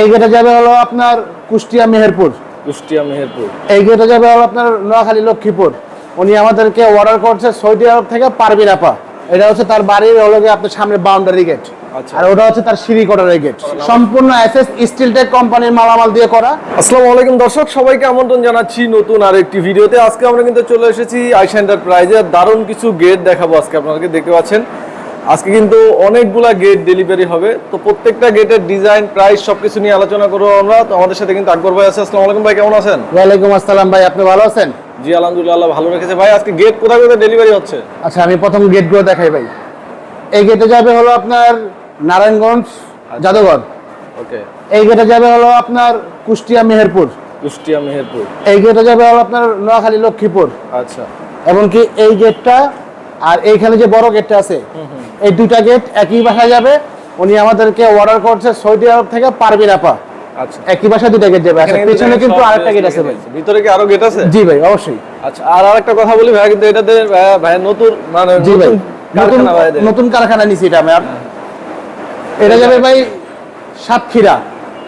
এই গেটে যাবে হলো আপনার কুষ্টিয়া মেহেরপুর। কুষ্টিয়া মেহেরপুর। এই গেটে যাবে হলো আপনার নোয়াখালী লক্ষ্মীপুর। উনি আমাদেরকে অর্ডার করছে সৌদি আরব থেকে পারবিন আপা। এটা হচ্ছে তার বাড়ির হলো আপনার সামনে বাউন্ডারি গেট আচ্ছা। আর ওটা হচ্ছে তার সিঁড়ি গেট সম্পূর্ণ এসএস স্টিল টেক কোম্পানির মালামাল দিয়ে করা। আসসালামু আলাইকুম দর্শক সবাইকে আমন্ত্রণ জানাচ্ছি নতুন আরেকটি ভিডিওতে। আজকে আমরা কিন্তু চলে এসেছি আইসা এন্টারপ্রাইজের দারুণ কিছু গেট দেখাবো আজকে আপনাদেরকে দেখতে পাচ্ছেন। আজকে কিন্তু অনেকগুলা গেট ডেলিভারি হবে। তো প্রত্যেকটা গেটের ডিজাইন প্রাইস সবকিছু নিয়ে আলোচনা করব আমরা। তো আমাদের সাথে কিন্তু আকবর ভাই আছে। আসসালামু আলাইকুম ভাই কেমন আছেন? ওয়ালাইকুম আসসালাম ভাই আপনি ভালো আছেন? জি আলহামদুলিল্লাহ ভালো রেখেছে। ভাই আজকে গেট কোথায় কোথায় ডেলিভারি হচ্ছে? আচ্ছা আমি প্রথম গেটগুলো দেখাই ভাই। এই গেটে যাবে হলো আপনার নারায়ণগঞ্জ জাদুঘর ওকে। এই গেটে যাবে হলো আপনার কুষ্টিয়া মেহেরপুর। কুষ্টিয়া মেহেরপুর। এই গেটে যাবে হলো আপনার নোয়াখালী লক্ষ্মীপুর। আচ্ছা। এমনকি এই গেটটা আর এইখানে যে বড় গেটটা আছে এই দুইটা গেট একই বাসায় যাবে। উনি আমাদেরকে অর্ডার করছে সৌদি আরব থেকে পারবিন আপা। আচ্ছা। একই দুইটা গেট যাবে। আচ্ছা পেছনে কিন্তু আরেকটা গেট আছে ভাই। ভিতরে কি আরও গেট আছে? জি ভাই অবশ্যই। আচ্ছা আর আরেকটা কথা বলি ভাই কিন্তু এটাতে ভাই- ভাই নতুন মানে জি ভাই নতুন নতুন কারখানা। নিছি এটা এটা যাবে ভাই সাতক্ষীরা।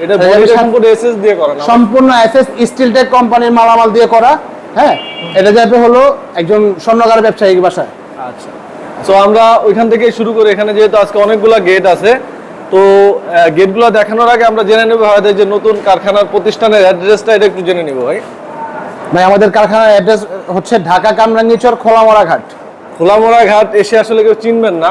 এটা সম্পূর্ণ এসএস দিয়ে করা সম্পূর্ণ এসএস স্টিল টেক কোম্পানির মালামাল দিয়ে করা হ্যাঁ? এটা যাবে হলো একজন স্বর্ণকার ব্যবসায়িক বাসায়। আচ্ছা। তো আমরা ওইখান থেকে শুরু করে। এখানে যেহেতু আজকে অনেকগুলা গেট আছে তো গেটগুলো দেখানোর আগে আমরা জেনে নেব হয়তো যে নতুন কারখানার প্রতিষ্ঠানের অ্যাড্রেসটা এটা একটু জেনে নিব ভাই। ভাই আমাদের কারখানার অ্যাড্রেস হচ্ছে ঢাকা কামরাঙ্গীচর খোলামরা ঘাট খোলামোড়া ঘাট এসে আসলে কেউ চিনবেন না।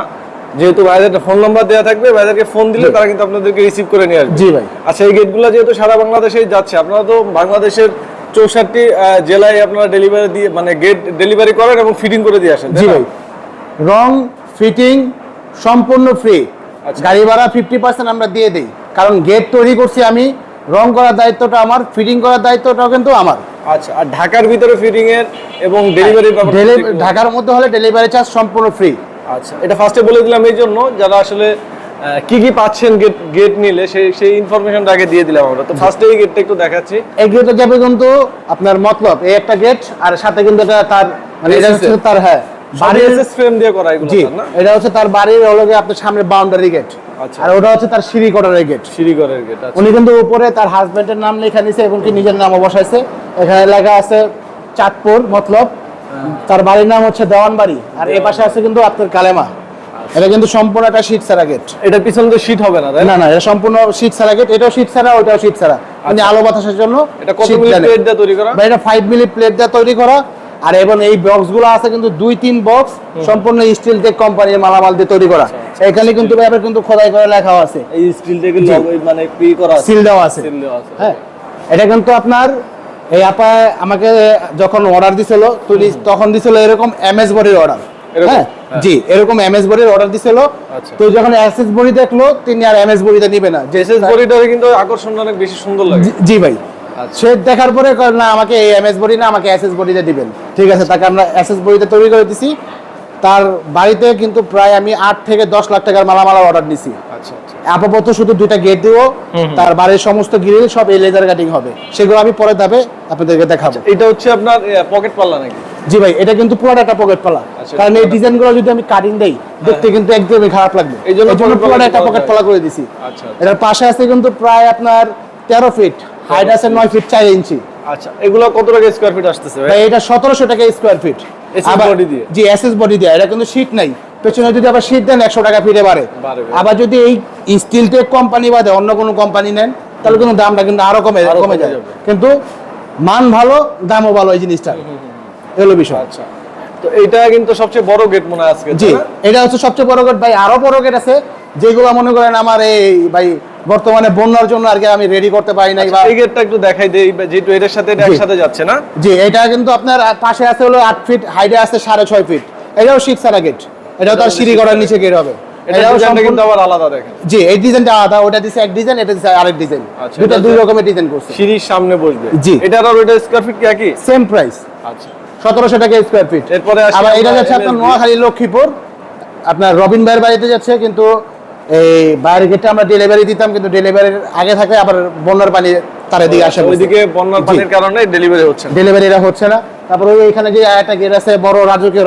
যেহেতু ভাইদের ফোন নাম্বার দেওয়া থাকবে ভাইদেরকে ফোন দিলে তারা কিন্তু আপনাদেরকে রিসিভ করে নিয়ে আসবে। জি ভাই। আচ্ছা এই গেটগুলো যেহেতু সারা বাংলাদেশেই যাচ্ছে আপনারা তো বাংলাদেশের চৌষট্টি জেলায় আপনারা ডেলিভারি দিয়ে মানে গেট ডেলিভারি করেন এবং ফিটিং করে দিয়ে আসেন জি ভাই। রং ফিটিং সম্পূর্ণ ফ্রি আচ্ছা। গাড়ি ভাড়া ফিফটি পার্সেন্ট আমরা দিয়ে দিই। কারণ গেট তৈরি করছি আমি রং করার দায়িত্বটা আমার ফিটিং করার দায়িত্বটাও কিন্তু আমার। আচ্ছা আর ঢাকার ভিতরে ফিটিং এর এবং ডেলিভারির ব্যাপারটা ডেলি- একটু বলুন। ঢাকার মধ্যে হলে ডেলিভারি চার্জ সম্পূর্ণ ফ্রি আচ্ছা এটা ফার্স্টে বলে দিলাম এই জন্য যারা আসলে কি কি পাচ্ছেন গেট গেট নিলে সেই সেই ইনফরমেশনটা আগে দিয়ে দিলাম আমরা। তো ফার্স্টে এই গেটটা একটু দেখাচ্ছি। এই গেটে যাবে কিন্তু আপনার মতলব এই একটা গেট আর সাথে কিন্তু এটা তার মানে এটা হচ্ছে তার হ্যাঁ। বাড়ির বাড়ির ফ্রেম দিয়ে করা এগুলো তার না? এটা হচ্ছে তার বাড়ির হলো আপনার সামনে বাউন্ডারি গেট আচ্ছা। আর ওটা হচ্ছে তার সিঁড়ি কটারের গেট সিঁড়িঘরের গেট আচ্ছা। উনি কিন্তু উপরে তার হাজবেন্ডের নাম লেখা নিছে এবং কি নিজের নামও বসাইছে। এখানে লেখা আছে চাঁদপুর মতলব। তার বাড়ির নাম হচ্ছে দেওয়ান বাড়ি আর এ পাশে আছে কিন্তু আপনার কালেমা। এটা কিন্তু সম্পূর্ণ একটা শীত ছাড়া গেট এটার পিছনে তো শীট হবে না তাই না? না এটা সম্পূর্ণ শীত ছাড়া গেট এটাও শীত ছাড়া ওটাও শীত ছাড়া। মানে আলো বাতাসের জন্য এটা কত মিলি প্লেট দিয়ে তৈরি করা? এটা ফাইভ মিলি প্লেট দিয়ে তৈরি করা। আর এবং এই বক্সগুলো আছে কিন্তু দুই তিন বক্স সম্পূর্ণ স্টিল টেক কোম্পানির মালামাল দিয়ে তৈরি করা। আচ্ছা, এখানে কিন্তু এবার কিন্তু খোদাই করে লেখা আছে। এই স্টিল লগ মানে পি করা আছে। সিল দেওয়া আছে। সিল দেওয়া আছে হ্যাঁ। এটা কিন্তু আপনার এই আপা আমাকে যখন অর্ডার দিছিল তুই তখন দিছিল এরকম এমএস বডির অর্ডার হ্যাঁ। জি এরকম এমএস বডির অর্ডার দিছিল। আচ্ছা। তো যখন এসএস বডি দেখল তিনি আর এমএস বডিটা নিবে না। যে এসএস বডিটারে কিন্তু আকর্ষণ অনেক বেশি সুন্দর লাগে। জি ভাই। আচ্ছা। সে দেখার পরে না আমাকে এই এমএস বডি না আমাকে এসএস বডিতে দিবেন। ঠিক আছে তাকে আমরা এসএস বডিতে তৈরি করে দিছি। তার বাড়িতে কিন্তু প্রায় আমি আট থেকে দশ লাখ টাকার মালামাল অর্ডার দিছি আচ্ছা আচ্ছা। আপাতত শুধু দুইটা গেট দিব। তার বাড়ির সমস্ত গ্রিল সব এই লেজার কাটিং হবে। সেগুলো আমি পরে ধাপে আপনাদেরকে দেখাবো। এটা হচ্ছে আপনার পকেট পাল্লা নাকি? জি ভাই এটা কিন্তু পুরোটা একটা পকেট পালা আচ্ছা, কারণ এই ডিজাইনগুলো যদি আমি কাটিং দেই দেখতে কিন্তু একদমই খারাপ লাগবে। এই জন্য পুরোটা একটা পকেট। পালা করে দিছি। আচ্ছা আচ্ছা। এটার পাশে আছে কিন্তু প্রায় আপনার তেরো ফিট হাইট আছে নয় ফিট চার ইঞ্চি। আচ্ছা এগুলো কত টাকা স্কোয়ার ফিট আসতেছে ভাই? এটা সতেরোশো টাকা স্কোয়ার ফিট SS body দিয়ে? জি এসএস বডি দিয়ে। এটা কিন্তু শীট নাই। পেছনে যদি আবার শীট দেন একশো টাকা ফিটে বাড়ে। বাড়ে, বাড়ে। আবার যদি এই স্টিল টেক কোম্পানি বাদে অন্য কোনো কোম্পানি নেন তাহলে কিন্তু দামটা কিন্তু আরও কমে আরও কমে যায়। যাবে। কিন্তু মান ভালো দামও ভালো এই জিনিসটা। এগুলো বিষয়। আচ্ছা। তো এইটা কিন্তু সবচেয়ে বড় গেট মনে হয় আজকে জি এটা হচ্ছে সবচেয়ে বড় গেট ভাই আরও বড় গেট আছে যেগুলো মনে করেন আমার এই ভাই বর্তমানে বন্যার জন্য আর কি আমি রেডি করতে পারি নাই বা এই গেটটা একটু দেখাই দেই যেহেতু এটার সাথে এটা। একসাথে যাচ্ছে না? জি এটা কিন্তু আপনার পাশে আছে হলো আট ফিট হাইটে আছে সাড়ে ছয় ফিট এটাও শীত ছাড়া গেট এটাও তার সিঁড়ি করার নিচে গেট হবে। এটা এটাও সম্পূর্ণ- কিন্তু আবার আলাদা দেখেন। জি এই ডিজাইনটা আলাদা ওটা দিছে এক ডিজাইন এটা দিছে আরেক ডিজাইন আচ্ছা, দুটো এটা দুই রকমের ডিজাইন করছে। সিঁড়ির সামনে বসবে। জি। এটার আর ওইটা স্কোয়ার ফিট কি একই? সেম প্রাইস আচ্ছা। সতেরোশো টাকা স্কোয়ার ফিট এরপরে আবার এটা যাচ্ছে আপনার নোয়াখালী লক্ষ্মীপুর আপনার রবিন ভাইয়ের বাড়িতে যাচ্ছে কিন্তু এই বাইরের গেটে আমরা ডেলিভারি দিতাম কিন্তু ডেলিভারির আগে থাকে আবার বন্যার পানি তার এদিকে আসে ওইদিকে বন্যার পানির কারণে ডেলিভারি হচ্ছে না। ডেলিভারিটা হচ্ছে না। তারপর ওই এখানে যে একটা গেট আছে বড়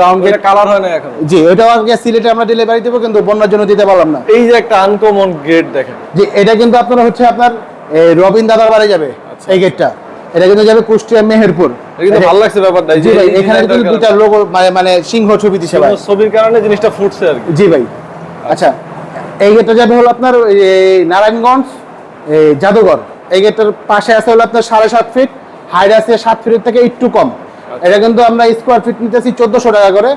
রাউন্ড গেট কালার হয় না এখন। জি আগে সিলেটে আমরা ডেলিভারি দেবো কিন্তু বন্যার জন্য দিতে পারলাম না। এই যে একটা আনকমন গেট দেখেন। জি এটা কিন্তু আপনার হচ্ছে আপনার এই রবিন দাদার বাড়ি যাবে আচ্ছা। এই গেটটা এটা কিন্তু যাবে কুষ্টিয়া মেহেরপুর। এটা কিন্তু ভালো লাগছে ব্যাপারটা জি ভাই এখানে ডিজাইনটার কিন্তু দুইটা লোগো মানে সিংহ ছবি দিছে ভাই। ছবির কারণে জিনিসটা ফুটছে আর কি। জি ভাই। আচ্ছা এই গেটটা যাবে হলো আপনার এই নারায়ণগঞ্জ এই জাদুঘর এই গেটটার পাশে আছে হলো আপনার সাড়ে সাত ফিট হাইট আছে সাত ফিটের থেকে একটু কম। এটা কিন্তু আমরা স্কোয়ার ফিট নিতেছি চোদ্দশো টাকা করে।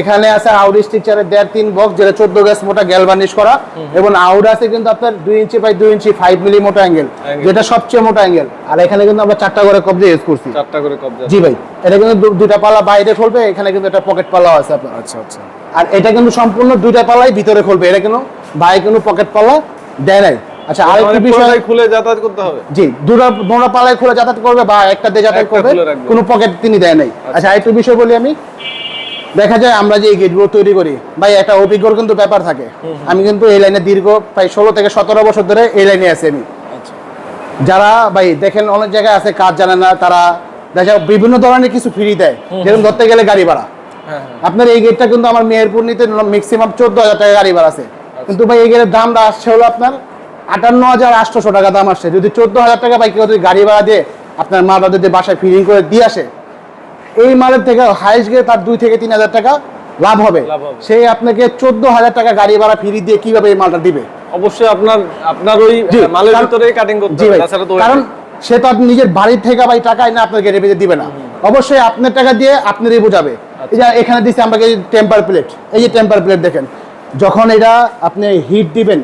এখানে আছে আউট স্ট্রাকচারের দেড় তিন বক্স যেটা চোদ্দ গ্যাস মোটা গ্যাল বার্নিশ করা। এবং আউট আছে কিন্তু আপনার দুই ইঞ্চি বাই দুই ইঞ্চি ফাইভ মিলি মোটা অ্যাঙ্গেল যেটা সবচেয়ে মোটা অ্যাঙ্গেল আর এখানে কিন্তু আমরা চারটা করে কবজা ইউজ করছি। চারটা করে কবজা জি ভাই এটা কিন্তু দুইটা পালা বাইরে খুলবে এখানে কিন্তু একটা পকেট পালাও আছে আপনার। আচ্ছা আচ্ছা। আর এটা কিন্তু সম্পূর্ণ দুইটা পালাই ভিতরে খুলবে এটা কিন্তু বাইরে কোনো পকেট পাল্লা দেয় নাই। আচ্ছা আরেকটা মানে বিষয় পুরোটাই খুলে যাতায়াত করতে হবে। জি দুটো দুটো পালায় খুলে যাতায়াত করবে বা একটা দিয়ে যাতায়াত করবে কোনো পকেট তিনি দেয় নাই। আচ্ছা। আরেকটা বিষয় বলি আমি। দেখা যায় আমরা যে এই গেটগুলো তৈরি করি ভাই একটা অভিজ্ঞর কিন্তু ব্যাপার থাকে। আমি কিন্তু এই লাইনে দীর্ঘ প্রায় ষোলো থেকে সতেরো বছর ধরে এই লাইনে আছি আমি। আচ্ছা। যারা ভাই দেখেন অনেক জায়গায় আছে কাজ জানে না তারা দেখা বিভিন্ন ধরনের কিছু ফ্রি দেয়। যেরকম ধরতে গেলে গাড়ি ভাড়া। হ্যাঁ হ্যাঁ। আপনার এই গেটটা কিন্তু আমার মেহেরপুর নিতে ম্যাক্সিমাম চোদ্দ হাজার টাকা গাড়ি ভাড়া আছে। আচ্ছা। কিন্তু ভাই দামটা আসছে হলো আপনার আটান্ন হাজার আটশোশো টাকা দাম আসছে। যদি চোদ্দ হাজার টাকা বাইক যদি গাড়ি ভাড়া দিয়ে আপনার যদি বাসায় ফিলিং করে দিয়ে আসে এই মালের থেকে হাইস্ট গিয়ে তার দুই থেকে তিন হাজার টাকা লাভ হবে। সে আপনাকে চোদ্দ হাজার টাকা গাড়ি ভাড়া ফ্রি দিয়ে কীভাবে এই মালটা দিবে? অবশ্যই আপনার আপনার ওই মালের কারণ- ভিতরেই কাটিং করতে হবে কারণ সে তো আপনি নিজের বাড়ির থেকে ভাই টাকা এনে গেটে বেঁধে দিবে না। অবশ্যই আপনার টাকা দিয়ে আপনারই বোঝাবে। আচ্ছা। এই যে এখানে দিচ্ছে আমাকে টেম্পার প্লেট এই যে টেম্পার প্লেট দেখেন। যখন এটা আপনি হিট দিবেন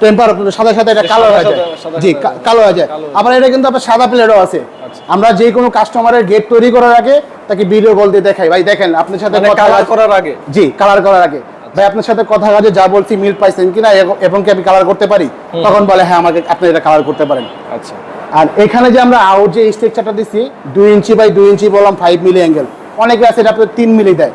টেম্পার সাথে সাথে এটা কালো হয়ে যায়। সাদা- সাদা জি কালো হয়ে যায়। আবার এটা কিন্তু আপনার সাদা প্লেটও আছে। আচ্ছা। আমরা যে কোনো কাস্টমারের গেট তৈরি করার আগে তাকে ভিডিও কল দিয়ে দেখাই। ভাই দেখেন আপনার সাথে মানে কালার করার আগে? জি কালার করার আগে। ভাই আপনার সাথে কথা কাজে যা বলছি মিল পাইছেন কিনা এবং- কি আমি কালার করতে পারি? তখন বলে হ্যাঁ আমাকে আপনি এটা কালার করতে পারেন। আচ্ছা। আর এখানে যে আমরা আউট যে স্ট্রাকচারটা দিচ্ছি দুই ইঞ্চি বাই দুই ইঞ্চি বললাম ফাইভ মিলি অ্যাঙ্গেল অনেকে আছে এটা আপনার তিন মিলি দেয়।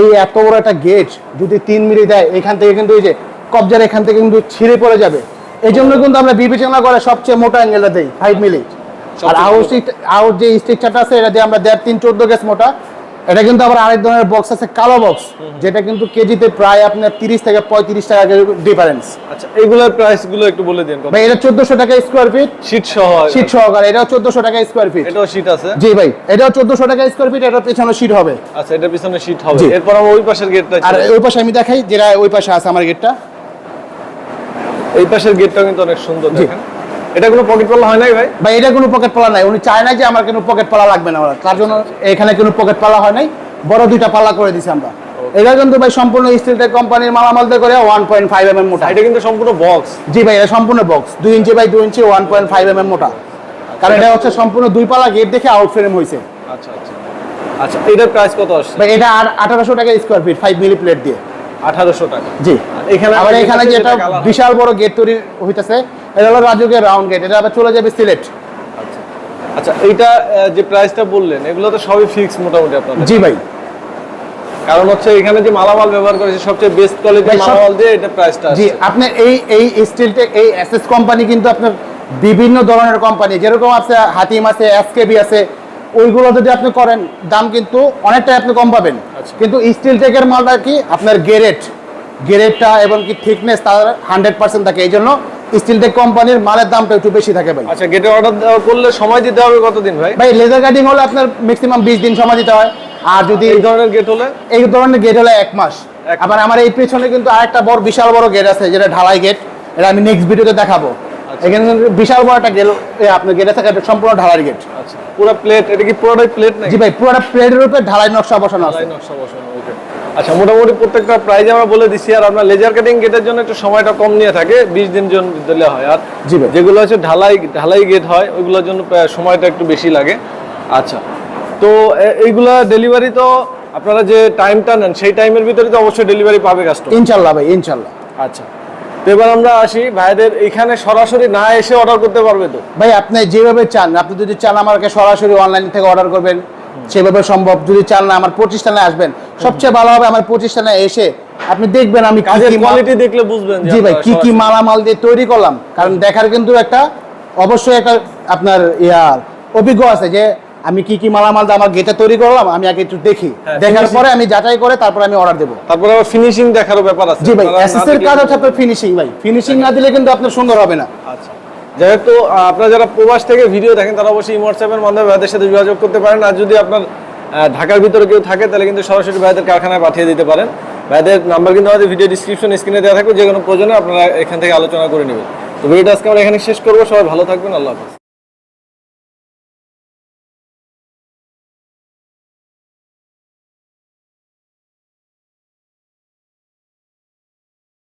এই এত বড় একটা গেট যদি তিন মিলি দেয় এখান থেকে কিন্তু এই যে কবজার এখান থেকে কিন্তু ছিঁড়ে পড়ে যাবে। এই জন্য কিন্তু আমরা বিবেচনা করে সবচেয়ে মোটা অ্যাঙ্গেলটা দেই ফাইভ মিলি আর আউট আউট যে স্ট্রাকচারটা আছে এটা দিয়ে আমরা দেড় তিন চোদ্দ গ্যাস মোটা। এটা কিন্তু আবার আরেক ধরনের বক্স আছে কালো বক্স যেটা কিন্তু কেজিতে প্রায় আপনার তিরিশ থেকে পঁয়ত্রিশ টাকা ডিফারেন্স আচ্ছা এইগুলোর প্রাইসগুলো একটু বলে দিন ভাই এটা চোদ্দশো টাকা স্কোয়ার ফিট শীট সহ শীট সহকারে এটাও চোদ্দশো টাকা স্কোয়ার ফিট এটাও শীট আছে। জি ভাই এটাও চোদ্দশো টাকা স্কোয়ার ফিট এটা পেছনে সিট হবে। আচ্ছা এটার পিছনে শীট হবে। এরপর আমরা ওই পাশের গেটটা আর ওই পাশে আমি দেখাই যেটা ওই পাশে আছে আমার গেটটা এই পাশের গেটটাও কিন্তু অনেক সুন্দর। দেখেন। এটা কোনো পকেট পাল্লা হয় নাই ভাই? ভাই এটা কোনো পকেট পালা নাই। উনি চায় না যে আমার কোনো পকেট পালা লাগবে না তার জন্য এখানে কোনো পকেট পালা হয় নাই। বড় দুইটা পালা করে দিছি আমরা। এটা কিন্তু ভাই সম্পূর্ণ স্টিল কোম্পানির মালামাল দিয়ে করে one point five M M মোটা। এটা কিন্তু সম্পূর্ণ বক্স জি ভাই এটা সম্পূর্ণ বক্স দুই ইঞ্চি বাই দুই inch one point five M M মোটা। কারণ এটা হচ্ছে সম্পূর্ণ দুই পালা গেট দেখে আউট ফ্রেম হয়েছে আচ্ছা আচ্ছা। আচ্ছা এটার প্রাইস কত আসছে? ভাই এটা আঠারোশো টাকা square feet five milli plate দিয়ে। আঠারোশো টাকা। জি। এখানে আবার এখানে যেটা বিশাল বড় গেট তৈরি হইতেছে এটা হলো রাজুকের রাউন্ড গেট এটা আবার চলে যাবে সিলেট। আচ্ছা। আচ্ছা এইটা যে প্রাইসটা বললেন এগুলো তো সবই ফিক্স মোটামুটি আপনাদের। জি ভাই। কারণ হচ্ছে এখানে যে মালামাল ব্যবহার করেছে সবচেয়ে বেস্ট কোয়ালিটির মালামাল দিয়ে এটা প্রাইসটা জি আপনার এই এই স্টিলটেক এই এসএস কোম্পানি কিন্তু আপনার বিভিন্ন ধরনের কোম্পানি যেরকম আছে হাতিম আছে এসকেবি আছে ওইগুলো যদি আপনি করেন দাম কিন্তু অনেকটাই আপনি কম পাবেন। আচ্ছা। কিন্তু স্টিল টেকের মালটা কি? আপনার গেরেট গেরেটটা এবং কি থিকনেস তার হান্ড্রেড পার্সেন্ট থাকে। এই জন্য স্টিল টেক কোম্পানির মালের দামটা একটু বেশি থাকে ভাই। আচ্ছা গেটে অর্ডার করলে সময় দিতে হবে কতদিন ভাই? ভাই লেজার কাটিং হলে আপনার ম্যাক্সিমাম বিশ দিন সময় দিতে হয়। আর যদি এই ধরনের গেট হলে? এই ধরনের গেট হলো এক মাস। আবার আমার এই পেছনে কিন্তু আরেকটা বড় বিশাল বড় গেট আছে যেটা ঢালাই গেট এটা আমি নেক্সট ভিডিওতে দেখাবো। আচ্ছা। এখানে বিশাল বড় একটা গেল আপনার গেট আছে এটা সম্পূর্ণ ঢালাই গেট আচ্ছা পুরো প্লেট এটা কি পুরোটাই প্লেট নাকি? জি ভাই পুরোটা প্লেটের উপরে ঢালাই নকশা বসানো আছে। ঢালাই নকশা বসানো ওকে আচ্ছা মোটামুটি প্রত্যেকটা প্রাইজ আমরা বলে দিছি আর আপনার লেজার কাটিং গেটের জন্য একটু সময়টা কম নিয়ে থাকে বিশ দিন জন দিলে হয়। আর জি ভাই। যেগুলো হচ্ছে ঢালাই ঢালাই গেট হয় ওইগুলোর জন্য সময়টা একটু বেশি লাগে। আচ্ছা তো এইগুলা ডেলিভারি তো আপনারা যে টাইমটা নেন সেই টাইমের ভিতরে তো অবশ্যই ডেলিভারি পাবে কাস্টমার ইনশাল্লাহ ভাই ইনশাল্লাহ। আচ্ছা তো এবার আমরা আসি ভাইদের এখানে সরাসরি না এসে অর্ডার করতে পারবে তো? ভাই আপনি যেভাবে চান আপনি যদি চান আমাকে সরাসরি অনলাইন থেকে অর্ডার করবেন সেভাবে সম্ভব। যদি চান না আমার প্রতিষ্ঠানে আসবেন সবচেয়ে ভালো হবে আমার প্রতিষ্ঠানে এসে আপনি দেখবেন আমি কাজের কোয়ালিটি দেখলে বুঝবেন জি ভাই কি কি মালামাল দিয়ে তৈরি করলাম। কারণ দেখার কিন্তু একটা অবশ্যই একটা আপনার ইয়ার অভিজ্ঞ আছে যে আমি কি কি মালামাল দিয়ে আমার গেটে তৈরি করলাম আমি আগে একটু দেখি। হ্যাঁ, দেখার পরে আমি যাচাই করে তারপরে আমি অর্ডার দেবো। তারপরে আবার ফিনিশিং দেখারও ব্যাপার আছে। জি ভাই এসএস এর কাজ হচ্ছে আপনার ফিনিশিং ভাই। ফিনিশিং না দিলে কিন্তু আপনার সুন্দর হবে না। আচ্ছা। যাই হোক তো আপনারা যারা প্রবাস থেকে ভিডিও দেখেন তারা অবশ্যই হোয়াটসঅ্যাপের মাধ্যমে ভাইদের সাথে যোগাযোগ করতে পারেন। আর যদি আপনার ঢাকার ভিতরে কেউ থাকে, তাহলে কিন্তু সরাসরি ভাইদের কারখানায় পাঠিয়ে দিতে পারেন। ভাইদের নাম্বার কিন্তু আমাদের ভিডিও ডিসক্রিপশন স্ক্রিনে দেওয়া থাকবে যে কোনো প্রয়োজনে আপনারা এখান থেকে আলোচনা করে নেবেন। তো ভিডিওটা আজকে আমরা এখানে শেষ করব, সবাই ভালো থাকবেন, আল্লাহ হাফেজ।